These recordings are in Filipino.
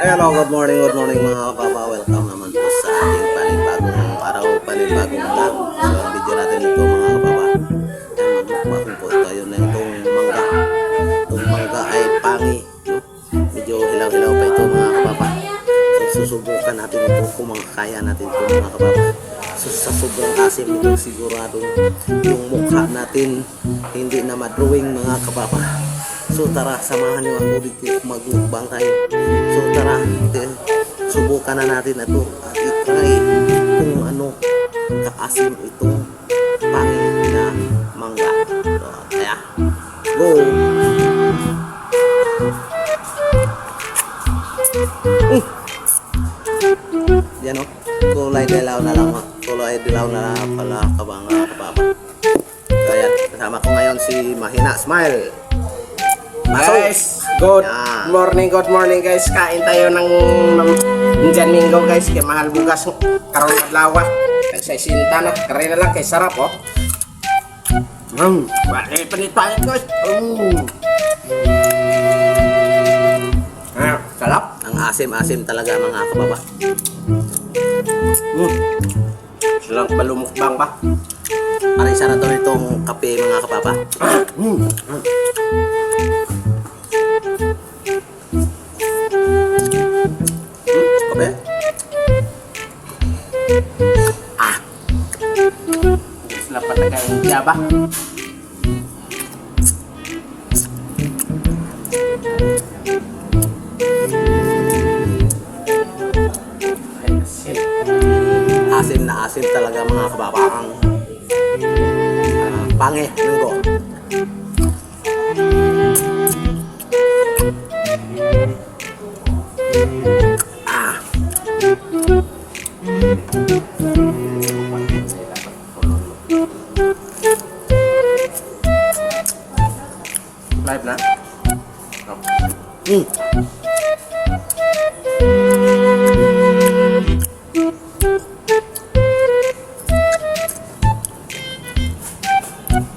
Hello, good morning, good morning mga kapapa. Welcome naman po sa ating panibagong araw, panibagong vlog. So, ang video natin ito mga kapapa. Yan, magpapakong po tayo na itong mangga. Itong mangga ay pangi. Medyo hilaw-hilaw pa ito mga kapapa. So, susubukan natin ito kung makakaya natin ito mga kapapa. So, sa sobrang asim ito sigurado yung mukha natin hindi na madrawing mga kapapa. So tara, samahan niyo ako dito magmukbang tayo. So tara, eh, subukan na natin ito at itry kung ano kaasim itong pangin na mangga. So, kaya, go! Mm. Yan o, kulay dilaw na lang. Kulay dilaw na lang pala kabanga kapapa. So ayan, kasama ko ngayon si Mahina Smile. Guys, good morning, good morning guys. Kain tayo ng Indian Mingo guys. Kay mahal bugas karon adlaw. Kay sa sinta na, kare na lang kay sarap oh. Mm, bakit panit-panit guys. Mm. Ah, sarap. Ang asim-asim talaga mga kababa. Mm. Sarap balumukbang ba? Para isa na to itong kape mga kapapa. Ah, mm. Mm. Sarap pa taga ba? Ay, shit. Asim na asim talaga mga kababa. Ang ah, pange, linggo. Live na? mm.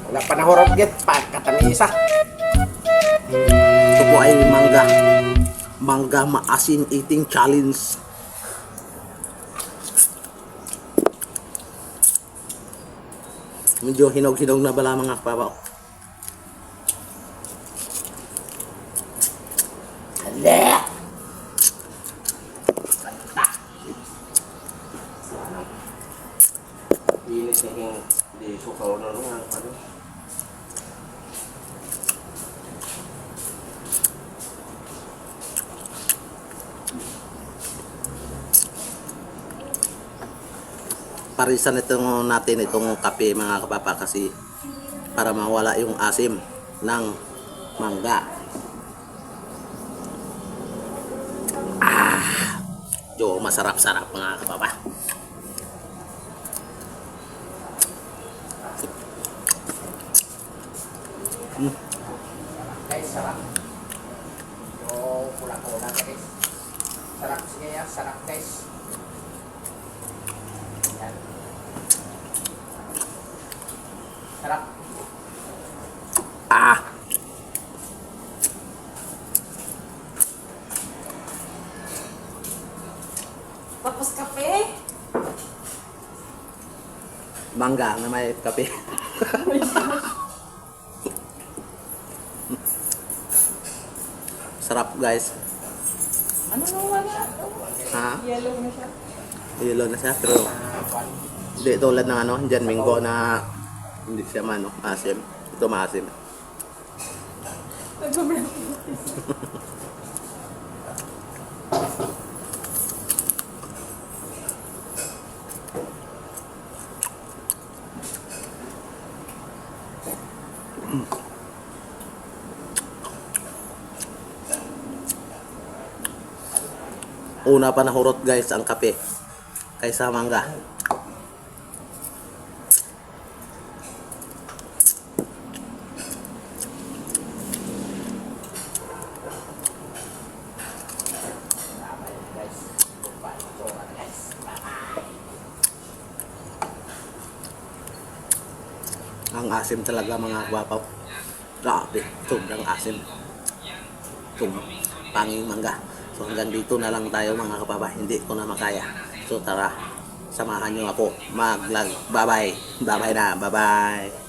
Wala pa nahurot git, pagkatamisa. Ito po ay mangga. Mangga maasim eating challenge. Medyo hinog-hinog na bala mga kapapa. Hala! Linis na yung di sukaw na nga. Ano? Parisan itong natin itong kape mga kapapa kasi para mawala yung asim ng mangga. Ah, jo masarap-sarap mga kapapa. Guys, sarap. Yung pula-pula guys. Sarap sige yan, sarap guys. Sarap. Ah, Tapos kape? mangga na may kape. Sarap guys. Ano naman siya? Ha? Yellow na siya. Yelo na siya pero hindi tulad ng ano, Jan Mingo na hindi siya mano, asim. Ito maasim. Una pa nahurot guys ang kape kaysa mangga. Ang asim talaga mga kwapaw. Grabe, sobrang asim. Itong panging mangga. So hanggang dito na lang tayo mga kapapa. Hindi ko na makaya. So tara, samahan nyo ako mag-vlog. Bye-bye. Bye-bye na. Bye-bye.